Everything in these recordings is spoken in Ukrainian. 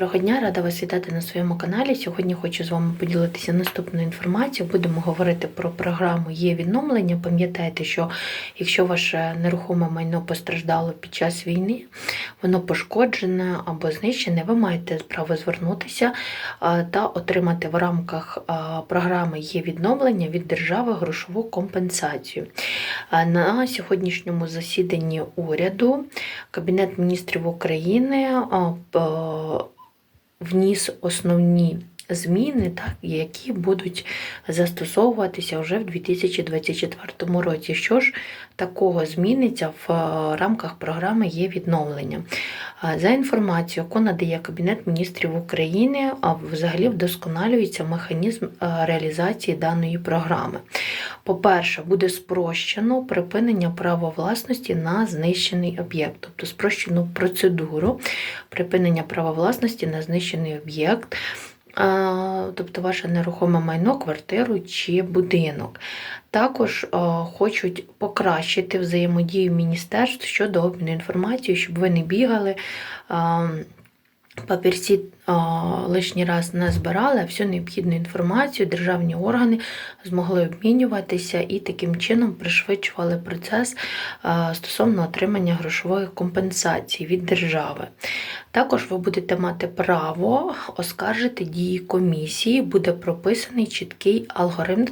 Доброго дня, рада вас вітати на своєму каналі. Сьогодні хочу з вами поділитися наступною інформацією. Будемо говорити про програму є відновлення. Пам'ятайте, що якщо ваше нерухоме майно постраждало під час війни, воно пошкоджене або знищене, ви маєте право звернутися та отримати в рамках програми є відновлення від держави грошову компенсацію. На сьогоднішньому засіданні уряду Кабінет міністрів України вніс основні зміни, так, які будуть застосовуватися вже в 2024 році. Що ж такого зміниться в е, рамках програми є відновлення? За інформацією, яку надає Кабінет міністрів України, взагалі вдосконалюється механізм е, реалізації даної програми. По-перше, буде спрощено припинення права власності на знищений об'єкт, тобто спрощену процедуру припинення права власності на знищений об'єкт, тобто ваше нерухоме майно, квартиру чи будинок. Також хочуть покращити взаємодію міністерств щодо обміну інформацією, щоб ви не бігали. Папірці лишній раз не збирали, а всю необхідну інформацію державні органи змогли обмінюватися і таким чином пришвидшували процес стосовно отримання грошової компенсації від держави. Також ви будете мати право оскаржити дії комісії, буде прописаний чіткий алгоритм.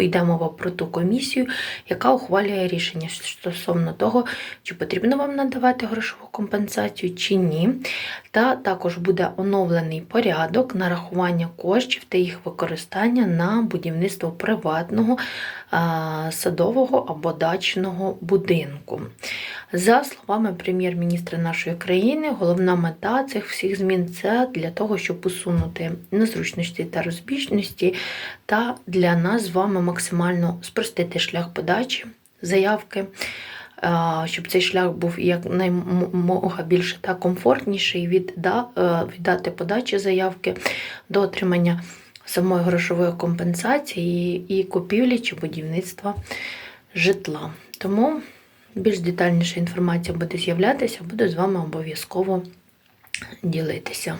Йде мова про ту комісію, яка ухвалює рішення стосовно того, чи потрібно вам надавати грошову компенсацію чи ні. Та також буде оновлений порядок нарахування коштів та їх використання на будівництво приватного садового або дачного будинку. За словами прем'єр-міністра нашої країни, головна мета цих всіх змін це для того, щоб усунути незручності та розбіжності, та для нас з вами максимально спростити шлях подачі заявки. А, Щоб цей шлях був якнаймога більше та комфортніший від, да, е, від дати подачі заявки до отримання самої грошової компенсації і купівлі чи будівництва житла. Тому більш детальніша інформація буде з'являтися, буду з вами обов'язково ділитися.